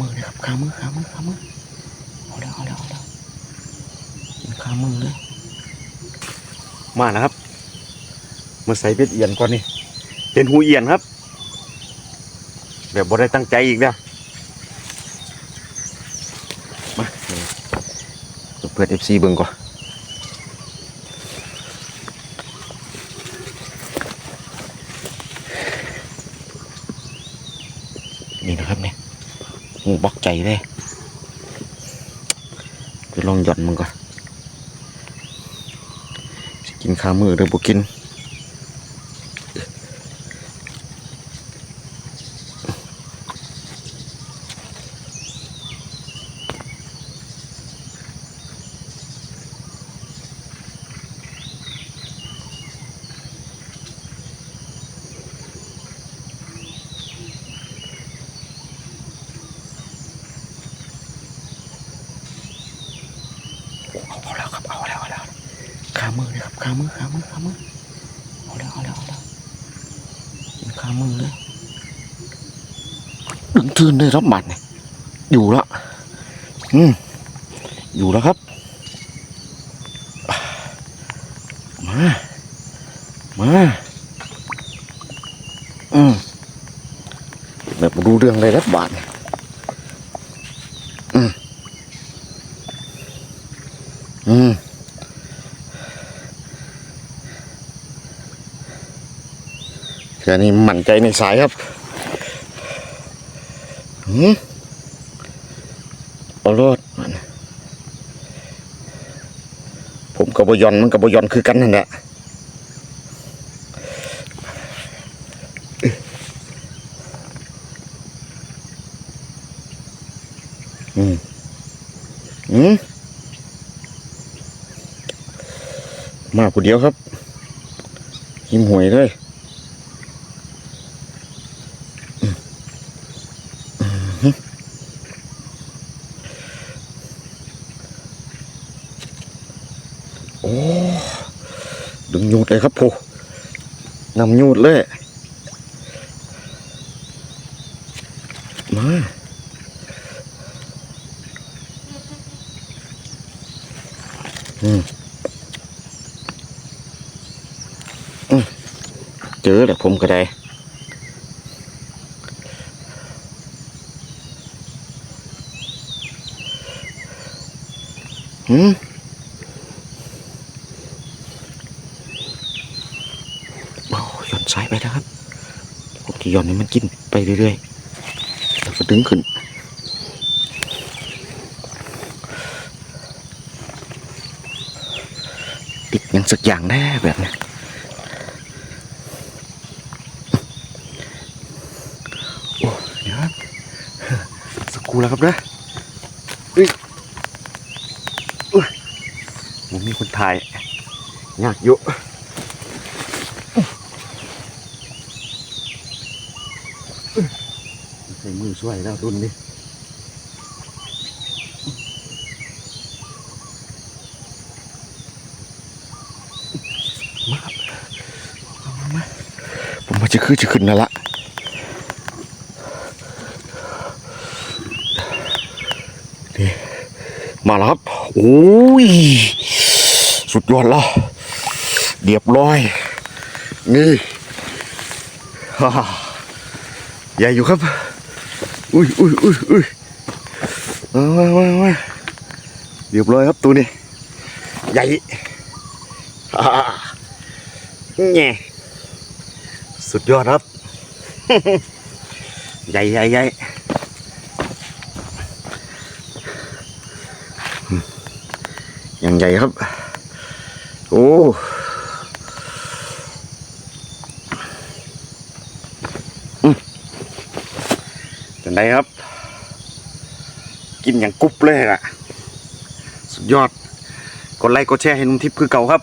มือเลยครับขามือขามือขามือเอาแล้วเอาแล้วเอาแล้วขามือเลยมาแล้วครับมาใส่เป็ดเอียนก่อนนี่เป็นหูเอียนครับ แบบบ่ได้ตั้งใจอีกแล้วมาเปิดเอฟซีเบิ่งก่อนนี่นะครับเนี่ย หูบล็อกใจเลยไปลองหย่อนมันก่อนกินขามือหรือบุกิน เอาเอาแล้วครับเอาแล้วเอาแล้ว ขามือเลยครับขามือขามือขามือเอาแล้วเอาแล้วเอาแล้วกินขามือเลยดึงทืนเลยรับบัตรเนี่ยอยู่แล้วอืมอยู่แล้วครับ มา มาอืมแบบรู้เรื่องเลยรับบาทเนี่ยอืมอืม แค่นี้มั่นใจในสายครับหืมเอารอดมันผมกับบยอนมันกับบยอนคือกันนั่นแหละอืมอืมมาผู้เดียวครับหิ้มหวยเลยอืมอืม โอ้ดึงหยูดเลยครับผู้นำหยูดเลย มาอืมเจอแล้วผมก็ได้ หืมโอ้หย่อนซ้ายไปแล้วครับ ผมที่หย่อนนี่มันกินไปเรื่อยๆแล้วก็ดึงขึ้นติดอยังสักอย่างแน่แบบนี้โอ้เดี๋ยวสกูแล้วครับนะเฮ้ยอุ๊ย ผมมีคนถ่ายยากเยอะใส่มือช่วยแล้วรุ่นนี้มามามาผมมาจะขึ้นจะขึ้นนั่นละมาแล้วครับโอ้ย สุดยอดล้วเรียบร้อย นี่ฮ่าใหญ่อยู่ครับ อุ้ยอุ้ยอุ้ยอุ้ยมามามามาเรียบร้อยครับตัวนี้ ใหญ่ฮ่าแง่ยสุดยอดครับ ใหญ่ใหญ่ใหญ่ย่างใหญ่ครับ โอ้อืมเป็นไรครับ กินอย่างกุ๊บเลยอะสุดยอด กดไลค์กดแชร์ให้นุ่มทิพย์คือเก่าครับ